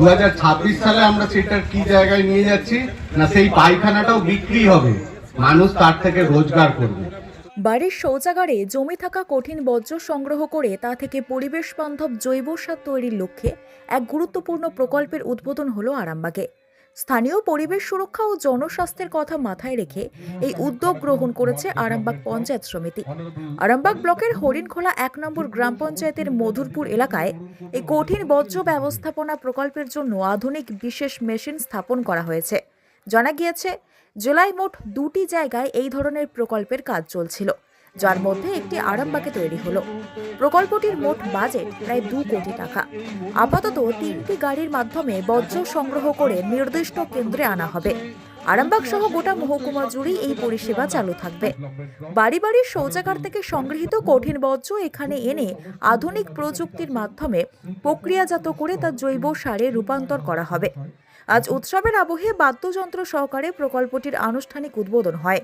দু সালে আমরা সেটার কি জায়গায় নিয়ে যাচ্ছি? না, সেই পায়খানাটাও বিক্রি হবে। মানুষ তার থেকে রোজগার করবে। বাড়ির শৌচাগারে জমে থাকা কঠিন বর্জ্য সংগ্রহ করে তা থেকে পরিবেশ বান্ধব জৈব সার তৈরির লক্ষ্যে এক গুরুত্বপূর্ণ প্রকল্পের উদ্বোধন হলো আরামবাগে। স্থানীয় পরিবেশ সুরক্ষা ও জনস্বাস্থ্যের কথা মাথায় রেখে এই উদ্যোগ গ্রহণ করেছে আরামবাগ পঞ্চায়েত সমিতি। আরামবাগ ব্লকের হরিণখোলা এক নম্বর গ্রাম পঞ্চায়েতের মধুরপুর এলাকায় এই কঠিন বর্জ্য ব্যবস্থাপনা প্রকল্পের জন্য আধুনিক বিশেষ মেশিন স্থাপন করা হয়েছে। জানা গিয়েছে জেলায় মোট দুটি জায়গায় এই ধরনের প্রকল্পের কাজ চলছিল। যার মধ্যে একটি আরামবাগে তৈরি হলো। প্রকল্পটির মোট বাজেট প্রায় দু কোটি টাকা। আপাতত তিনটি গাড়ির মাধ্যমে বর্জ্য সংগ্রহ করে নির্দিষ্ট কেন্দ্রে আনা হবে। আরামবাগ সহ গোটা মহকুমা জুড়েই এই পরিষেবা চালু থাকবে। বাড়ি বাড়ির শৌচাগার থেকে সংগৃহীত কঠিন বর্জ্য এখানে এনে আধুনিক প্রযুক্তির মাধ্যমে প্রক্রিয়াজাত করে তা জৈব সারে রূপান্তর করা হবে। আজ উৎসবের আবহে বাদ্যযন্ত্র সহকারে প্রকল্পটির আনুষ্ঠানিক উদ্বোধন হয়।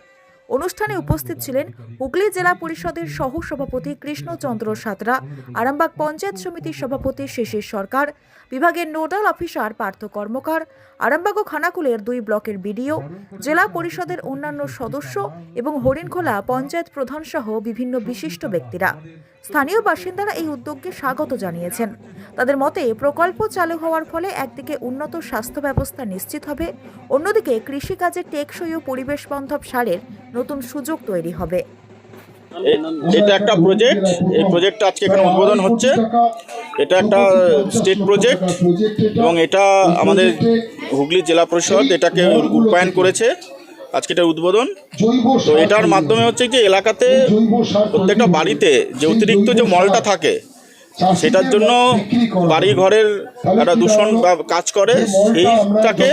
অনুষ্ঠানে উপস্থিত ছিলেন হুগলি জেলা পরিষদের সহ সভাপতি কৃষ্ণচন্দ্র সাঁতরা, আরামবাগ পঞ্চায়েত সমিতির সভাপতি শিশির সরকার, বিভাগের নোডাল অফিসার পার্থ কর্মকার, আরামবাগ ও খানাকুলের দুই ব্লকের বিডিও, জেলা পরিষদের অন্যান্য সদস্য এবং হরিণখোলা পঞ্চায়েত প্রধান সহ বিভিন্ন বিশিষ্ট ব্যক্তিরা। স্থানীয় বাসিন্দারা এই উদ্যোগকে স্বাগত জানিয়েছেন। তাদের মতে, প্রকল্প চালু হওয়ার ফলে একদিকে উন্নত স্বাস্থ্য ব্যবস্থা নিশ্চিত হবে, অন্যদিকে কৃষিকাজে টেকসই ও পরিবেশ বান্ধব সারের নতুন সুযোগ তৈরি হবে। এটা একটা প্রজেক্ট এই প্রজেক্টটা আজকে এখানে উদ্বোধন হচ্ছে। এটা একটা স্টেট প্রজেক্ট এবং এটা আমাদের হুগলি জেলা পরিষদ এটাকে রূপায়ণ করেছে। আজকে এটা উদ্বোধন। তো এটার মাধ্যমে হচ্ছে যে এলাকাতে প্রত্যেকটা বাড়িতে যে অতিরিক্ত যে মলটা থাকে সেটার জন্য বাড়ি ঘরের একটা দূষণ বা কাজ করে সেইটাকে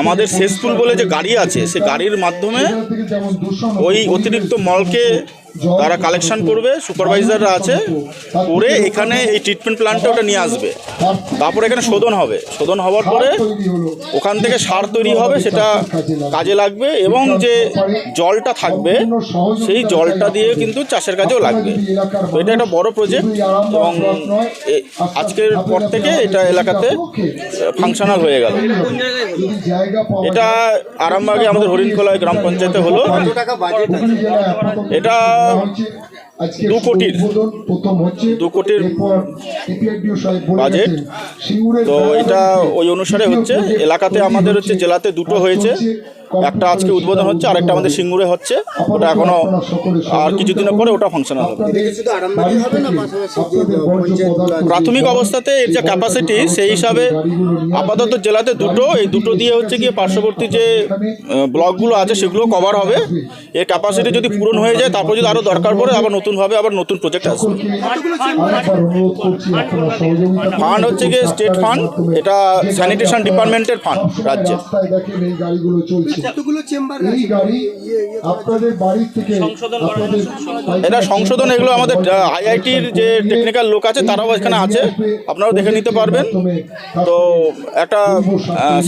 আমাদের শেষপুর বলে যে গাড়ি আছে সে গাড়ির মাধ্যমে ওই অতিরিক্ত মলকে তারা কালেকশন করবে সুপারভাইজাররা আছে করে এখানে এই ট্রিটমেন্ট প্ল্যান্টে ওটা নিয়ে আসবে। তারপরে এখানে শোধন হবে। শোধন হওয়ার পরে ওখান থেকে সার তৈরি হবে সেটা কাজে লাগবে এবং যে জলটা থাকবে সেই জলটা দিয়ে কিন্তু চাষের কাজেও লাগবে। তো এটা একটা বড় প্রজেক্ট এবং আজকের পর থেকে এটা এলাকাতে ফাংশনাল হয়ে গেল। এটা আরামবাগে আমাদের হরিণখোলায় গ্রাম পঞ্চায়েতে হলো। এটা দু কোটির দু কোটির বাজেট। তো এটা ওই অনুসারে হচ্ছে। এলাকাতে আমাদের হচ্ছে জেলাতে দুটো হয়েছে। একটা আজকে উদ্বোধন হচ্ছে আরেকটা আমাদের সিঙ্গুরে হচ্ছে। ওটা এখনও আর কিছুদিনের পরে ওটা ফাংশনাল হবে। প্রাথমিক অবস্থাতে এর যে ক্যাপাসিটি সেই হিসাবে আপাতত জেলাতে দুটো। এই দুটো দিয়ে হচ্ছে গিয়ে পার্শ্ববর্তী যে ব্লকগুলো আছে সেগুলো কভার হবে। এর ক্যাপাসিটি যদি পূরণ হয়ে যায় তারপর যদি আরও দরকার পড়ে আবার নতুনভাবে আবার নতুন প্রজেক্ট আসবে। ফান্ড হচ্ছে গিয়ে স্টেট ফান্ড এটা স্যানিটেশন ডিপার্টমেন্টের ফান্ড রাজ্যের। এই গাড়ি আপনাদের বাড়ি থেকে আপনাদের এটা সংশোধন এগুলো আমাদের আইআইটির যে টেকনিক্যাল লোক আছে তারাও এখানে আছে। আপনারাও দেখে নিতে পারবেন। তো একটা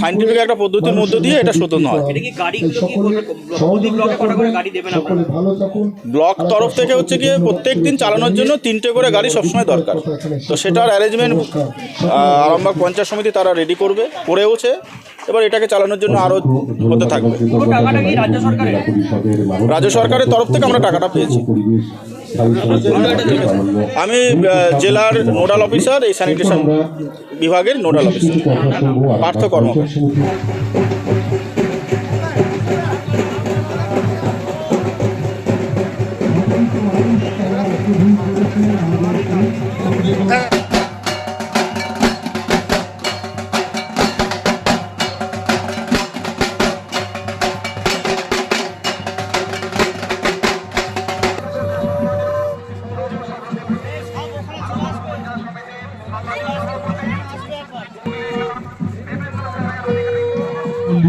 সাইন্টিফিক একটা পদ্ধতির মধ্য দিয়ে এটা শোধন হয়। ব্লক তরফ থেকে হচ্ছে গিয়ে প্রত্যেক দিন চালানোর জন্য তিনটে করে গাড়ি সবসময় দরকার। তো সেটার অ্যারেঞ্জমেন্ট আরামবাগ পঞ্চায়েত সমিতি তারা রেডি করবে করেওছে। এবার এটাকে চালানোর জন্য আরও হতে থাকবে। রাজ্য সরকারের তরফ থেকে আমরা টাকাটা পেয়েছি। আমি জেলার নোডাল অফিসার, এই স্যানিটেশন বিভাগের নোডাল অফিসার, পার্থ কর্মকার।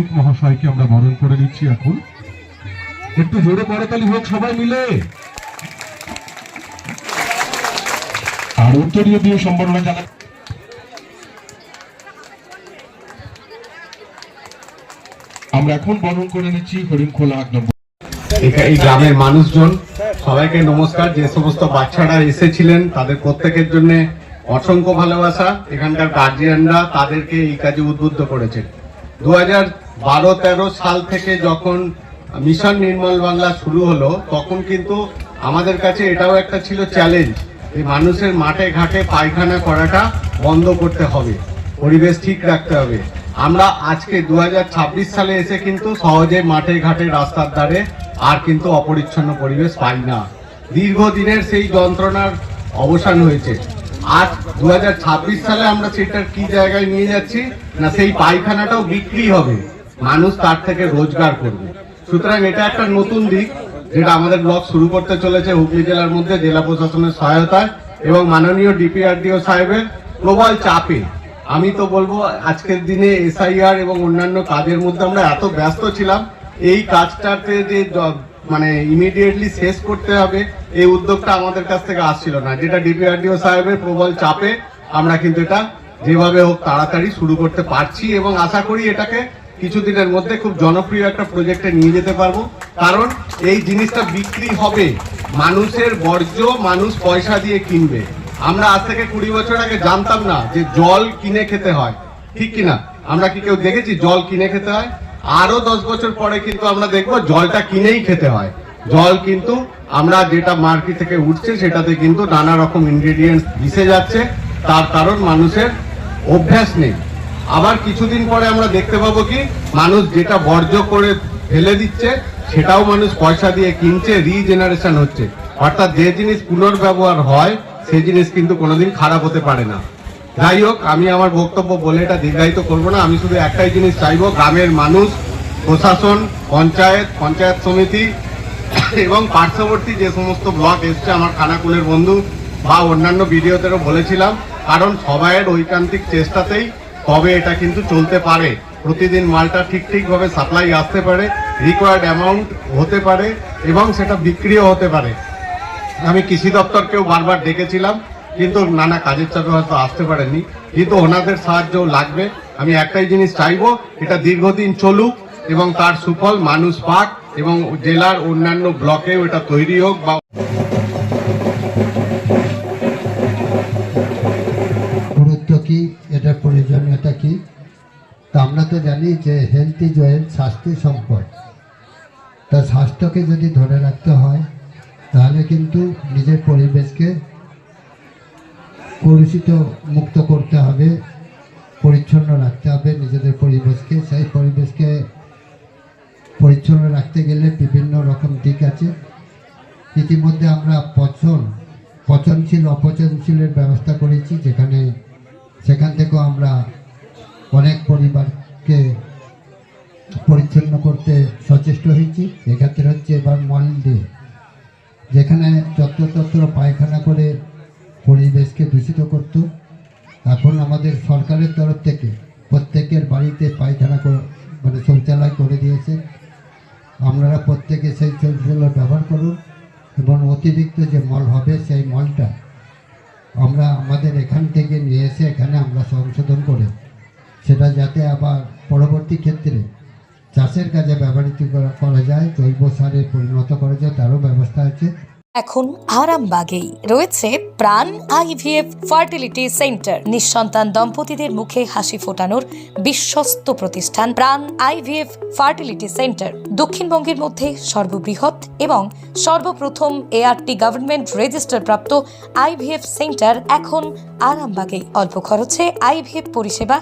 মল্লিক মহাশয়কে আমরা বরণ করে নিচ্ছি এখন। একটু জোরে করতালি হোক সবাই মিলে। আর উত্তরীয় দিয়ে জানা আমরা এখন বরণ করে নিচ্ছি হরিণখোলা এক নম্বর। এই গ্রামের মানুষজন, সবাইকে নমস্কার। যে সমস্ত বাচ্চারা এসেছিলেন, তাদের প্রত্যেকের জন্য অসংখ্য ভালোবাসা। এখানকার গার্জিয়ানরা তাদেরকে এই কাজে উদ্বুদ্ধ করেছেন। দু হাজার বারো তেরো সাল থেকে যখন মিশন নির্মল বাংলা শুরু হলো, তখন কিন্তু আমাদের কাছে এটাও একটা ছিল চ্যালেঞ্জ যে মানুষের মাঠে ঘাটে পায়খানা করাটা বন্ধ করতে হবে, পরিবেশ ঠিক রাখতে হবে। আমরা আজকে দু হাজার ছাব্বিশ সালে এসে কিন্তু সহজে মাঠে ঘাটে রাস্তার ধারে আর কিন্তু অপরিচ্ছন্ন পরিবেশ পাই না। দীর্ঘদিনের সেই যন্ত্রণার অবসান হয়েছে। আজ দু হাজার ছাব্বিশ সালে আমরা সেটার কি জায়গায় নিয়ে যাচ্ছি, না সেই পায়খানাটাও বিক্রি হবে। মানুষ তার থেকে রোজগার করবে। সুতরাং এটা একটা নতুন দিক, যেটা আমাদের ব্লক শুরু করতে চলেছে হুগলি জেলার মধ্যে জেলা প্রশাসনের সহায়তায় এবং মাননীয় ডিপিআরডিও সাহেবের প্রবল চাপে। আমি তো বলব, আজকের দিনে এসআইআর এবং অন্যান্য কাজের মধ্যে আমরা এত ব্যস্ত ছিলাম। এই কাজটাতে যে মানে ইমিডিয়েটলি শেষ করতে হবে, এই উদ্যোগটা আমাদের কাছ থেকে আসছিল না। যেটা ডিপিআরডিও সাহেবের প্রবল চাপে আমরা কিন্তু এটা যেভাবে হোক তাড়াতাড়ি শুরু করতে পারছি এবং আশা করি এটাকে কিছুদিনের মধ্যে খুব জনপ্রিয় একটা প্রজেক্টে নিয়ে যেতে পারব। কারণ এই জিনিসটা বিক্রি হবে। মানুষের বর্জ্য মানুষ পয়সা দিয়ে কিনবে। আমরা আজ থেকে কুড়ি বছর আগে জানতাম না যে জল কিনে খেতে হয়। ঠিক কিনা? আমরা কি কেউ দেখেছি জল কিনে খেতে হয়? আরও দশ বছর পরে কিন্তু আমরা দেখব জলটা কিনেই খেতে হয়। জল কিন্তু আমরা যেটা মার্কেট থেকে উঠছে সেটাতে কিন্তু নানা রকম ইনগ্রেডিয়েন্টস মিশে যাচ্ছে। তার কারণ মানুষের অভ্যাস নেই। আবার কিছুদিন পরে আমরা দেখতে পাবো কি, মানুষ যেটা বর্জ্য করে ফেলে দিচ্ছে, সেটাও মানুষ পয়সা দিয়ে কিনছে রিজেনারেশন হচ্ছে। অর্থাৎ যে জিনিস পুনর্ব্যবহার হয় সেই জিনিস কিন্তু কোনোদিন খারাপ হতে পারে না। যাই হোক, আমি আমার বক্তব্য বলে এটা দীর্ঘায়িত করব না। আমি শুধু একটাই জিনিস চাইব, গ্রামের মানুষ, প্রশাসন, পঞ্চায়েত পঞ্চায়েত সমিতি এবং পার্শ্ববর্তী যে সমস্ত ব্লক এসছে, আমার খানাকুলের বন্ধু বা অন্যান্য ভিডিওতেও বলেছিলাম, কারণ সবাইয়ের ঐকান্তিক চেষ্টাতেই তবে এটা কিন্তু চলতে পারে। প্রতিদিন মালটা ঠিক ঠিকভাবে সাপ্লাই আসতে পারে রিকোয়ার্ড অ্যামাউন্ট হতে পারে এবং সেটা বিক্রিও হতে পারে। আমি কৃষি দপ্তরকেও বারবার ডেকেছিলাম, কিন্তু নানা কাজের চাপে হয়তো আসতে পারেনি কিন্তু ওনাদের সাহায্য লাগবে। আমি একটাই জিনিস চাইব, এটা দীর্ঘদিন চলুক এবং তার সুফল মানুষ পাক এবং জেলার অন্যান্য ব্লকেও এটা তৈরি হোক বা কি? তা আমরা তো জানি যে হেলথ ইজ ওয়েলথ স্বাস্থ্য সম্পদ। তা স্বাস্থ্যকে যদি ধরে রাখতে হয়, তাহলে কিন্তু নিজের পরিবেশকে কলুষিত মুক্ত করতে হবে, পরিচ্ছন্ন রাখতে হবে নিজেদের পরিবেশকে। সেই পরিবেশকে পরিচ্ছন্ন রাখতে গেলে বিভিন্ন রকম দিক আছে। ইতিমধ্যে আমরা পচন, পচনশীল, অপচনশীলের ব্যবস্থা করেছি যেখানে, সেখান থেকেও আমরা অনেক পরিবারকে পরিচ্ছন্ন করতে সচেষ্ট হয়েছি। এক্ষেত্রে হচ্ছে এবার মল দিয়ে যেখানে যত্রতত্র পায়খানা করে পরিবেশকে দূষিত করত। এখন আমাদের সরকারের তরফ থেকে প্রত্যেকের বাড়িতে পায়খানা মানে শৌচালয় করে দিয়েছে। আপনারা প্রত্যেকে সেই শৌচালয় ব্যবহার করুন এবং অতিরিক্ত যে মল হবে সেই মলটা আমরা আমাদের এখান থেকে নিয়ে এসে এখানে আমরা সংশোধন করে সেটা যাতে আবার পরবর্তী ক্ষেত্রে চাষের কাজে ব্যবহৃত করা- যায়, জৈব সারে পরিণত করা যায়, তারও ব্যবস্থা আছে। এখন আরামবাগেই রয়েছে প্রাণ আইভিএফ ফার্টিলিটি সেন্টার। নিঃসন্তান দম্পতিদের মুখে হাসি ফোটানোর বিশ্বস্ত প্রতিষ্ঠান প্রাণ আইভিএফ ফার্টিলিটি সেন্টার। দক্ষিণবঙ্গের মধ্যে সর্ববৃহৎ এবং সর্বপ্রথম এআরটি গভর্নমেন্ট রেজিস্টার প্রাপ্ত আইভিএফ সেন্টার এখন আরামবাগেই। অল্প খরচে আইভিএফ পরিষেবা